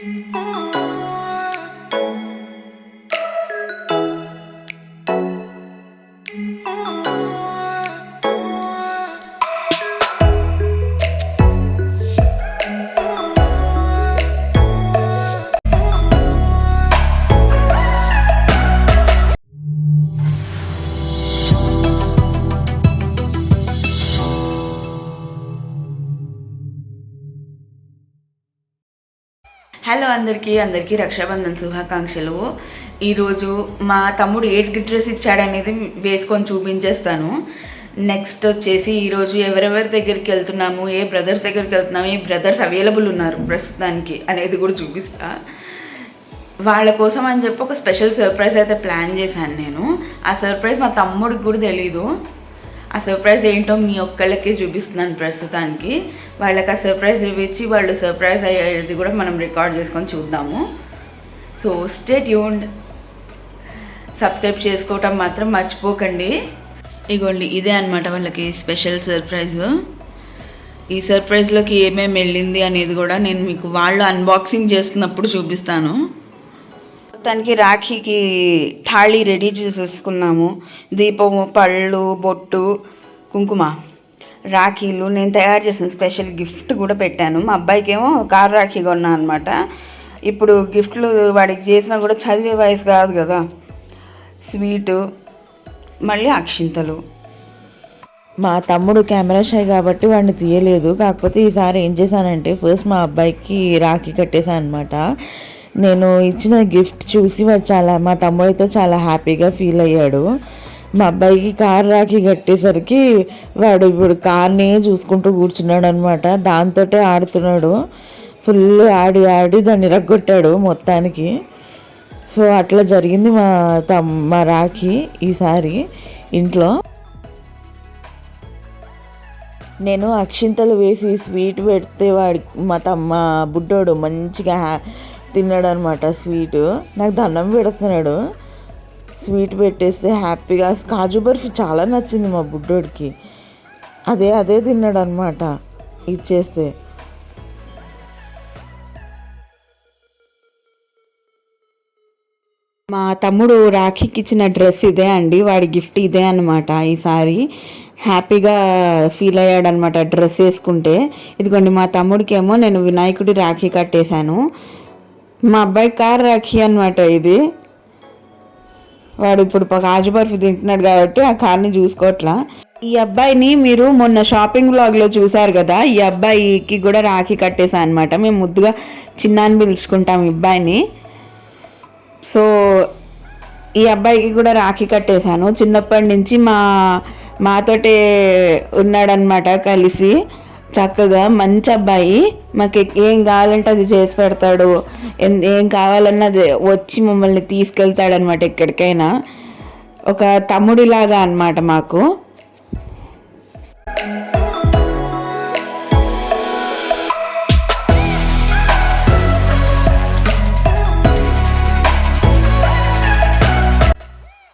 Oh. Hello అందరికీ అందరికీ రక్షాబంధన్ శుభాకాంక్షలు. ఈరోజు మా తమ్ముడు ఏ డ్రెస్ ఇచ్చాడనేది వేసుకొని చూపించేస్తాను. నెక్స్ట్ వచ్చేసి ఈరోజు ఎవరెవరి దగ్గరికి వెళ్తున్నాము ఏ బ్రదర్స్ దగ్గరికి వెళ్తున్నాము ఏ బ్రదర్స్ అవైలబుల్ ఉన్నారు ప్రస్తుతానికి అనేది కూడా చూపిస్తా. వాళ్ళ కోసం అని చెప్పి ఒక స్పెషల్ సర్ప్రైజ్ అయితే ప్లాన్ చేశాను నేను. ఆ సర్ప్రైజ్ మా తమ్ముడికి కూడా తెలీదు. ఆ సర్ప్రైజ్ ఏంటో మీ ఒక్కళ్ళకే చూపిస్తున్నాను ప్రస్తుతానికి. వాళ్ళకి ఆ సర్ప్రైజ్ ఇవ్వచ్చు వాళ్ళు సర్ప్రైజ్ అయ్యేది కూడా మనం రికార్డ్ చేసుకొని చూద్దాము. సో స్టేట్ యూన్ సబ్స్క్రైబ్ చేసుకోవటం మాత్రం మర్చిపోకండి. ఇగోండి ఇదే అనమాట వాళ్ళకి స్పెషల్ సర్ప్రైజ్ ఈ సర్ప్రైజ్లోకి ఏమేమి వెళ్ళింది అనేది కూడా నేను మీకు వాళ్ళు అన్బాక్సింగ్ చేస్తున్నప్పుడు చూపిస్తాను. మొత్తానికి రాఖీకి థాళీ రెడీ చేసేసుకున్నాము. దీపము పళ్ళు బొట్టు కుంకుమ. రాఖీలు నేను తయారు చేసిన స్పెషల్ గిఫ్ట్ కూడా పెట్టాను. మా అబ్బాయికి ఏమో కార్ రాఖీ కొన్నా అనమాట ఇప్పుడు గిఫ్ట్లు వాడికి చేసినా కూడా చదివే వయసు కాదు కదా. స్వీటు మళ్ళీ అక్షింతలు. మా తమ్ముడు కెమెరా షై కాబట్టి వాడిని తీయలేదు. కాకపోతే ఈసారి ఏం చేశానంటే ఫస్ట్ మా అబ్బాయికి రాఖీ కట్టేశాను అనమాట నేను ఇచ్చిన గిఫ్ట్ చూసి వాడు చాలా మా తమ్ముడు అయితే చాలా హ్యాపీగా ఫీల్ అయ్యాడు. మా అబ్బాయికి కార్ రాఖీ కట్టేసరికి వాడు ఇప్పుడు కార్ని చూసుకుంటూ కూర్చున్నాడు అనమాట దాంతోటే ఆడుతున్నాడు. ఫుల్ ఆడి ఆడి దాన్ని రగ్గొట్టాడు మొత్తానికి. సో అట్లా జరిగింది మా తమ్ మా రాఖీ ఈసారి ఇంట్లో. నేను అక్షింతలు వేసి స్వీట్ పెడితే వాడి మా తమ్మ బుడ్డోడు మంచిగా తిన్నాడు అనమాట స్వీట్. నాకు దండం పెడుతున్నాడు. స్వీట్ పెట్టేస్తే హ్యాపీగా. కాజు బర్ఫీ చాలా నచ్చింది మా బుడ్డోడికి. అదే అదే తిన్నాడు అనమాట ఇచ్చేస్తే మా తమ్ముడు రాఖీకి ఇచ్చిన డ్రెస్ ఇదే అండి. వాడి గిఫ్ట్ ఇదే అనమాట ఈసారి హ్యాపీగా ఫీల్ అయ్యాడనమాట డ్రెస్ వేసుకుంటే. ఇదిగోండి మా తమ్ముడికి ఏమో నేను వినాయకుడి రాఖీ కట్టేశాను. మా అబ్బాయి కార్ రాఖీ అనమాట ఇది. వాడు ఇప్పుడు కాజు బర్ఫీ తింటున్నాడు కాబట్టి ఆ కార్ని చూసుకోవట్లా. ఈ అబ్బాయిని మీరు మొన్న షాపింగ్ బ్లాగ్లో చూసారు కదా ఈ అబ్బాయికి కూడా రాఖీ కట్టేసా అనమాట మేము ముద్దుగా చిన్నాన్ని పిలుచుకుంటాం ఈ అబ్బాయిని. సో ఈ అబ్బాయికి కూడా రాఖీ కట్టేశాను. చిన్నప్పటి నుంచి మా మాతోటే ఉన్నాడనమాట కలిసి. చక్కగా మంచి అబ్బాయి. మాకు ఏం కావాలంటే అది చేసి పెడతాడు. ఏం కావాలన్నా అది వచ్చి మమ్మల్ని తీసుకెళ్తాడనమాట ఎక్కడికైనా. ఒక తమ్ముడిలాగా అన్నమాట మాకు.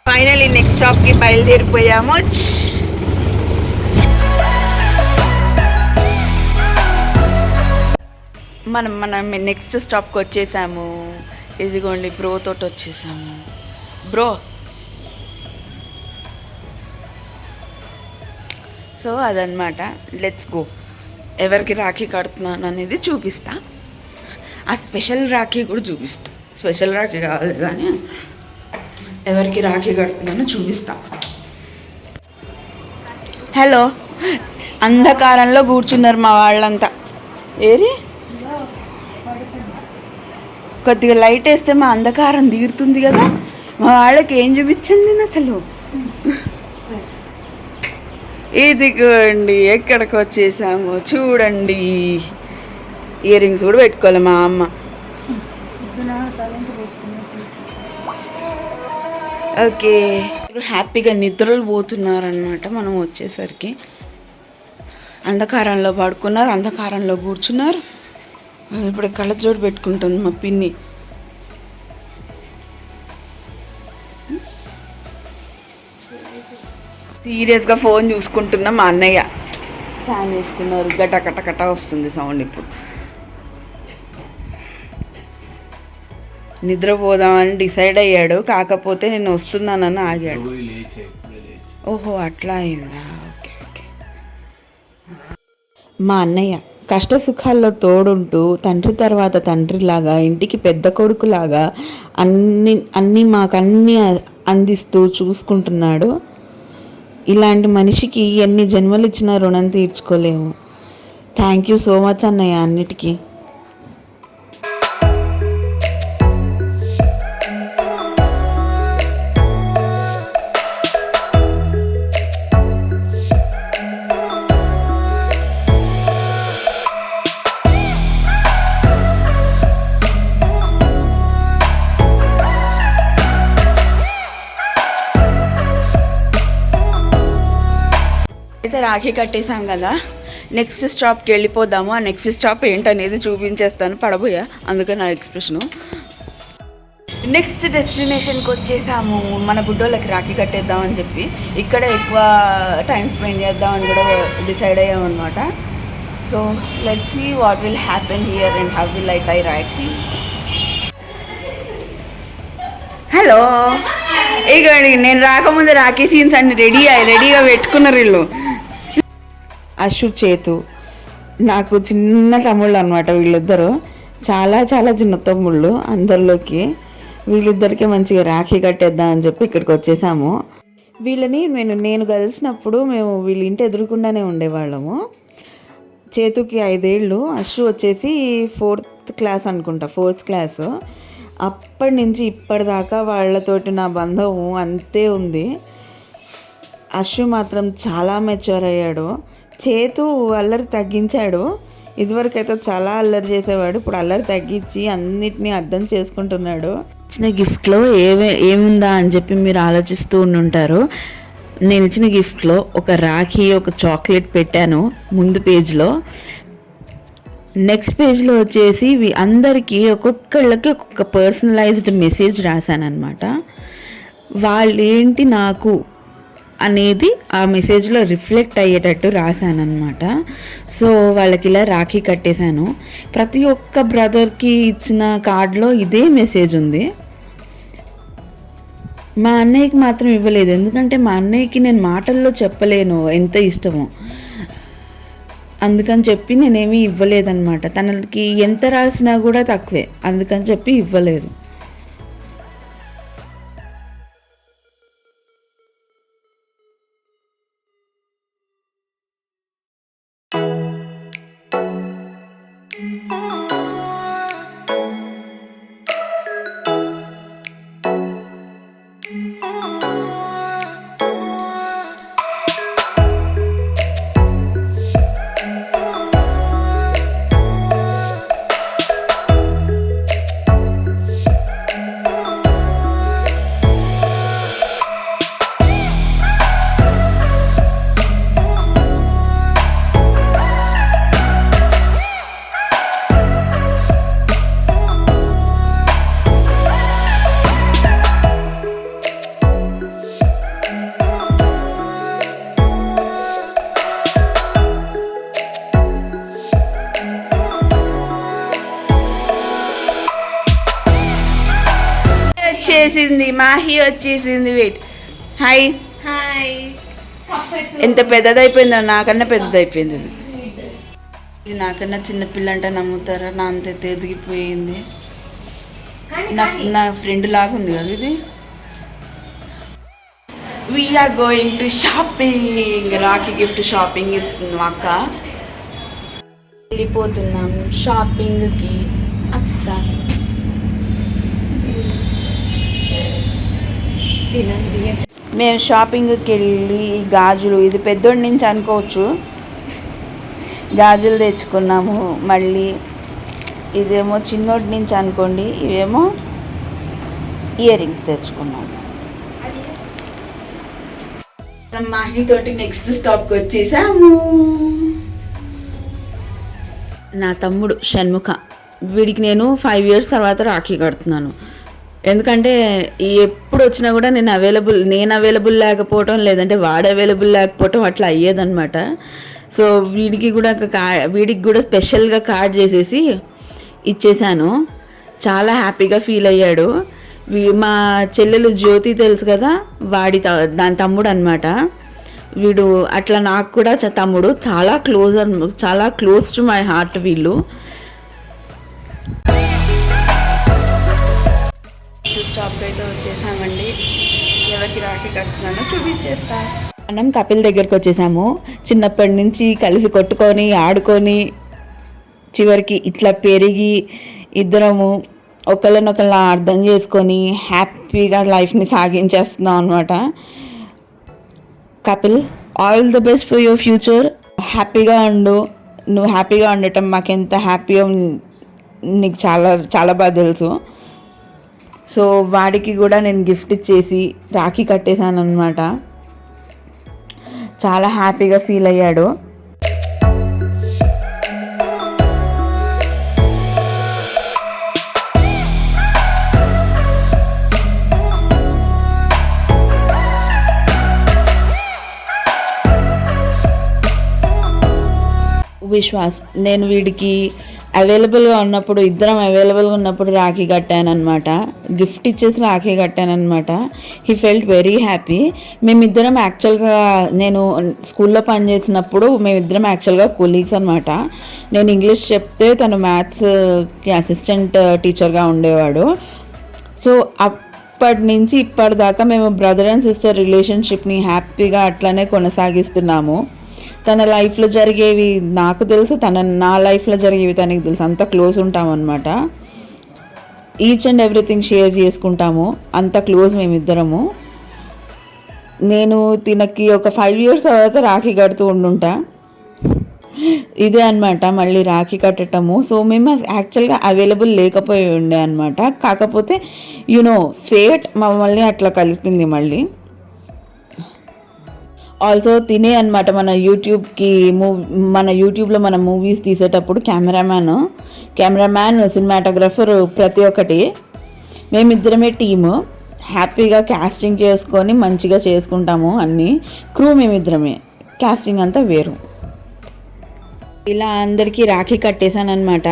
ఫైనలీ నెక్స్ట్ స్టాప్కి బయలుదేరిపోయాము. మనం మనం నెక్స్ట్ స్టాప్కి వచ్చేసాము. ఇదిగోండి బ్రో తోటి వచ్చేసాము. బ్రో సో అదనమాట లెట్స్ గో ఎవరికి రాఖీ కడుతున్నాను అనేది చూపిస్తా. ఆ స్పెషల్ రాఖీ కూడా చూపిస్తా. స్పెషల్ రాఖీ కాదు కానీ ఎవరికి రాఖీ కడుతున్నానో చూపిస్తా. హలో అంధకారంలో కూర్చున్నారు మా వాళ్ళంతా. ఏరి? కొద్దిగా లైట్ వేస్తే మా అంధకారం తీరుతుంది కదా. మా వాళ్ళకి ఏం చూపించింది అసలు? ఇదిగోండి ఎక్కడికి వచ్చేసాము చూడండి. ఇయర్ రింగ్స్ కూడా పెట్టుకోవాలి మా అమ్మ. ఓకే. హ్యాపీగా నిద్రలు పోతున్నారనమాట మనం వచ్చేసరికి. అంధకారంలో పడుకున్నారు అంధకారంలో కూర్చున్నారు. ఇప్పుడు కళ్ళజోడు పెట్టుకుంటుంది మా పిన్ని. సీరియస్గా ఫోన్ చూసుకుంటున్న మా అన్నయ్య. ఫ్యాన్ వేసుకున్నారు గట కట కట వస్తుంది సౌండ్ ఇప్పుడు. నిద్రపోదామని డిసైడ్ అయ్యాడు కాకపోతే నేను వస్తున్నానని ఆగాడు. ఓహో అట్లా అయిందా? Okay okay. మా అన్నయ్య కష్ట సుఖాల్లో తోడుంటూ తండ్రి తర్వాత తండ్రిలాగా ఇంటికి పెద్ద కొడుకులాగా అన్ని అన్నీ మాకు అన్నీ అందిస్తూ చూసుకుంటున్నాడు. ఇలాంటి మనిషికి ఎన్ని జన్మలు ఇచ్చినా రుణం తీర్చుకోలేము. థ్యాంక్ యూ సో మచ్ అన్నయ్య అన్నిటికీ. రాఖీ కట్టేసాం కదా. నెక్స్ట్ స్టాప్కి వెళ్ళిపోదాము. ఆ నెక్స్ట్ స్టాప్ ఏంటనేది చూపించేస్తాను. పడబోయా? అందుకే నా ఎక్స్ప్రెషను నెక్స్ట్ డెస్టినేషన్కి వచ్చేసాము. మన బుడ్డోళ్ళకి రాఖీ కట్టేద్దామని చెప్పి. ఇక్కడ ఎక్కువ టైం స్పెండ్ చేద్దామని కూడా డిసైడ్ అయ్యాం అనమాట so let see what will happen here and how will I tie rakhi. Hello ఇక నేను రాకముందు రాఖీ సీన్స్ అన్ని రెడీ అయ్యి రెడీగా పెట్టుకున్నారు వీళ్ళు. అశు చేతు. నాకు చిన్న తమ్ముళ్ళు అనమాట వీళ్ళిద్దరూ. చాలా చాలా చిన్న తమ్ముళ్ళు అందరిలోకి. వీళ్ళిద్దరికీ మంచిగా రాఖీ కట్టేద్దాం అని చెప్పి ఇక్కడికి వచ్చేసాము. వీళ్ళని నేను నేను కలిసినప్పుడు మేము వీళ్ళ ఇంటి ఎదురుకుండానే ఉండేవాళ్ళము. చేతుకి ఐదేళ్ళు అశు వచ్చేసి ఫోర్త్ క్లాస్ అనుకుంటా ఫోర్త్ క్లాస్. అప్పటి నుంచి ఇప్పటిదాకా వాళ్ళతోటి నా బంధం అంతే ఉంది. అశు మాత్రం చాలా మెచ్యూర్ అయ్యాడు. చేతు అల్లరి తగ్గించాడు. ఇదివరకైతే చాలా అల్లరి చేసేవాడు. ఇప్పుడు అల్లరి తగ్గించి అన్నిటినీ అర్థం చేసుకుంటున్నాడు. ఇచ్చిన గిఫ్ట్లో ఏమే ఏముందా అని చెప్పి మీరు ఆలోచిస్తూ ఉండుంటారు. నేను ఇచ్చిన గిఫ్ట్లో ఒక రాఖీ ఒక చాక్లెట్ పెట్టాను ముందు పేజ్లో. నెక్స్ట్ పేజ్లో వచ్చేసి అందరికీ ఒక్కొక్కళ్ళకి ఒక్కొక్క పర్సనలైజ్డ్ మెసేజ్ రాశాను అనమాట వాళ్ళు ఏంటి నాకు అనేది ఆ మెసేజ్లో రిఫ్లెక్ట్ అయ్యేటట్టు రాశానమాట సో వాళ్ళకి ఇలా రాఖీ కట్టేశాను. ప్రతి ఒక్క బ్రదర్కి ఇచ్చిన కార్డులో ఇదే మెసేజ్ ఉంది. మా అన్నయ్యకి మాత్రం ఇవ్వలేదు. ఎందుకంటే మా అన్నయ్యకి నేను మాటల్లో చెప్పలేను ఎంత ఇష్టమో. అందుకని చెప్పి నేనేమీ ఇవ్వలేదన్నమాట. తనకి ఎంత రాసినా కూడా తక్కువే. అందుకని చెప్పి ఇవ్వలేదు. Ooh. వచ్చేసింది మాహి వచ్చేసింది. వెయిట్. హాయ్ హాయ్ ఎంత పెద్దదైపోయిందో నాకన్నా పెద్దదైపోయింది ఇది. ఇది నాకన్నా చిన్న పిల్ల అంటే నమ్ముతారా? నా అంత ఎదిగిపోయింది. నా నా ఫ్రెండ్ లాగా ఉంది కదా ఇది. We're going to shopping rakhi gift shopping ఇస్తుంది అక్క. వెళ్ళిపోతున్నాం. షాపింగ్కి అక్క మేము షాపింగ్కి వెళ్ళి ఈ గాజులు ఇది పెద్దోడి నుంచి అనుకోవచ్చు. గాజులు తెచ్చుకున్నాము మళ్ళీ ఇదేమో చిన్నోడి నుంచి అనుకోండి ఇవేమో ఇయర్ రింగ్స్ తెచ్చుకున్నాము. మాహితోటి నెక్స్ట్ స్టాప్కి వచ్చేసాము. నా తమ్ముడు షణ్ముఖ. వీడికి నేను ఫైవ్ ఇయర్స్ తర్వాత రాఖీ కడుతున్నాను. ఎందుకంటే ఎప్పుడు వచ్చినా కూడా నేను అవైలబుల్ నేను అవైలబుల్ లేకపోవటం లేదంటే వాడు అవైలబుల్ లేకపోవటం అట్లా అయ్యేదన్నమాట. సో వీడికి కూడా కా వీడికి కూడా స్పెషల్గా కార్డ్ చేసేసి ఇచ్చేసాను. చాలా హ్యాపీగా ఫీల్ అయ్యాడు. మా చెల్లెలు జ్యోతి తెలుసు కదా వాడి త- దాని తమ్ముడు అనమాట వీడు అట్లా నాకు కూడా తమ్ముడు చాలా క్లోజ్ అన్ చాలా క్లోజ్ టు మై హార్ట్ వీళ్ళు. కడుతున్నానో చూపించేస్తా. మనం కపిల్ దగ్గరికి వచ్చేసాము. చిన్నప్పటి నుంచి కలిసి కొట్టుకొని ఆడుకొని చివరికి ఇట్లా పెరిగి ఇద్దరము ఒకళ్ళనొకళ్ళ అర్థం చేసుకొని హ్యాపీగా లైఫ్ని సాగించేస్తున్నాం అనమాట Kapil all the best for your future. హ్యాపీగా ఉండు. నువ్వు హ్యాపీగా ఉండటం మాకెంత ఎంత నీకు చాలా చాలా బాగా తెలుసు. సో వాడికి కూడా నేను గిఫ్ట్ ఇచ్చేసి రాఖీ కట్టేశాను అనమాట చాలా హ్యాపీగా ఫీల్ అయ్యాడు. విశ్వాస్ నేను వీడికి అవైలబుల్గా ఉన్నప్పుడు ఇద్దరం అవైలబుల్గా ఉన్నప్పుడు రాఖీ కట్టానమాట గిఫ్ట్ ఇచ్చేసి రాఖీ కట్టానమాట హీ ఫెల్ట్ వెరీ హ్యాపీ మేమిద్దరం యాక్చువల్గా నేను స్కూల్లో పనిచేసినప్పుడు మేమిద్దరం యాక్చువల్గా కొలీగ్స్ అనమాట నేను ఇంగ్లీష్ చెప్తే తను మ్యాథ్స్కి అసిస్టెంట్ టీచర్గా ఉండేవాడు. సో అప్పటి నుంచి ఇప్పటిదాకా మేము బ్రదర్ అండ్ సిస్టర్ రిలేషన్షిప్ని హ్యాపీగా అట్లనే కొనసాగిస్తున్నాము. తన లైఫ్లో జరిగేవి నాకు తెలుసు తన నా లైఫ్లో జరిగేవి తనకి తెలుసు. అంత క్లోజ్ ఉంటామన్నమాట. ఈచ్ అండ్ ఎవ్రీథింగ్ షేర్ చేసుకుంటాము. అంత క్లోజ్ మేమిద్దరము. నేను తినకి ఒక ఫైవ్ ఇయర్స్ తర్వాత రాఖీ కడుతూ ఉండుంటా. ఇదే అన్నమాట మళ్ళీ రాఖీ కట్టటము సో మేము యాక్చువల్గా అవైలబుల్ లేకపోయి ఉండే అనమాట కాకపోతే యునో ఫేట్ మమ్మల్ని అట్లా కలిపింది మళ్ళీ. ఆల్సో తినే అనమాట మన యూట్యూబ్కి మూవ్ మన యూట్యూబ్లో మన మూవీస్ తీసేటప్పుడు కెమెరామ్యాన్ కెమెరామ్యాన్ సినిమాటోగ్రఫర్ ప్రతి ఒక్కటి. మేమిద్దరమే టీము హ్యాపీగా క్యాస్టింగ్ చేసుకొని మంచిగా చేసుకుంటాము అన్నీ. క్రూ మేమిద్దరమే. క్యాస్టింగ్ అంతా వేరు. ఇలా అందరికీ rakhi కట్టేశానమాట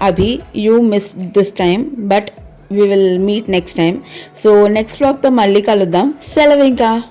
Abhi you miss this time but we will meet next time so next బ్లాగ్తో మళ్ళీ కలుద్దాం. సెలవు ఇంకా.